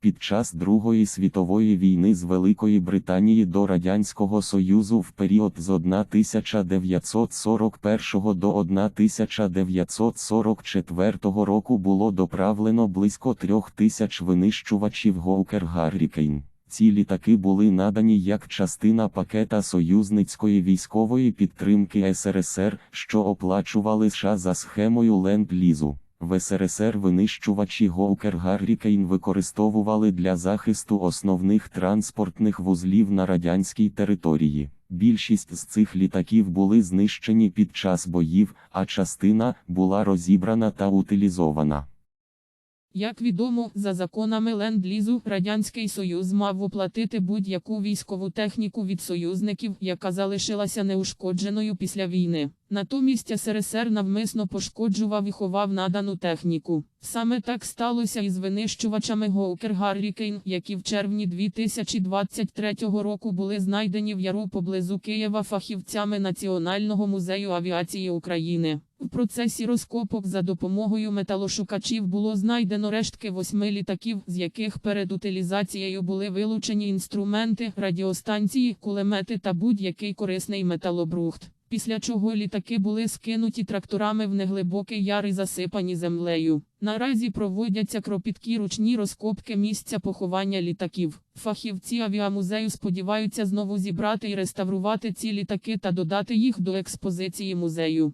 Під час Другої світової війни з Великої Британії до Радянського Союзу в період з 1941 до 1944 року було доправлено близько трьох тисяч винищувачів Гоукер Гаррікейн. Ці літаки були надані як частина пакета союзницької військової підтримки СРСР, що оплачували США за схемою Ленд-Лізу. В СРСР винищувачі Гоукер Гаррікейн використовували для захисту основних транспортних вузлів на радянській території. Більшість з цих літаків були знищені під час боїв, а частина була розібрана та утилізована. Як відомо, за законами Ленд-Лізу Радянський Союз мав оплатити будь-яку військову техніку від союзників, яка залишилася неушкодженою після війни. Натомість СРСР навмисно пошкоджував і ховав надану техніку. Саме так сталося із винищувачами Гоукер Гаррікейн, які в червні 2023 року були знайдені в яру поблизу Києва фахівцями Національного музею авіації України. В процесі розкопок за допомогою металошукачів було знайдено рештки восьми літаків, з яких перед утилізацією були вилучені інструменти, радіостанції, кулемети та будь-який корисний металобрухт. Після чого літаки були скинуті тракторами в неглибокий яр і засипані землею. Наразі проводяться кропіткі ручні розкопки місця поховання літаків. Фахівці авіамузею сподіваються знову зібрати і реставрувати ці літаки та додати їх до експозиції музею.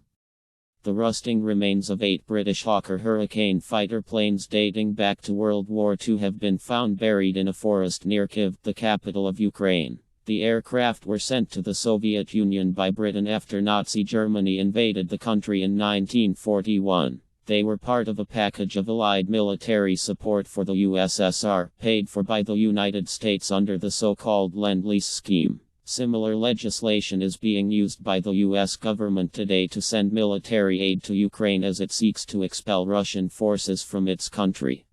The rusting remains of eight British Hawker Hurricane fighter planes dating back to World War II have been found buried in a forest near Kiev, the capital of Ukraine. The aircraft were sent to the Soviet Union by Britain after Nazi Germany invaded the country in 1941. They were part of a package of Allied military support for the USSR, paid for by the United States under the so called Lend Lease scheme. Similar legislation is being used by the US government today to send military aid to Ukraine as it seeks to expel Russian forces from its country.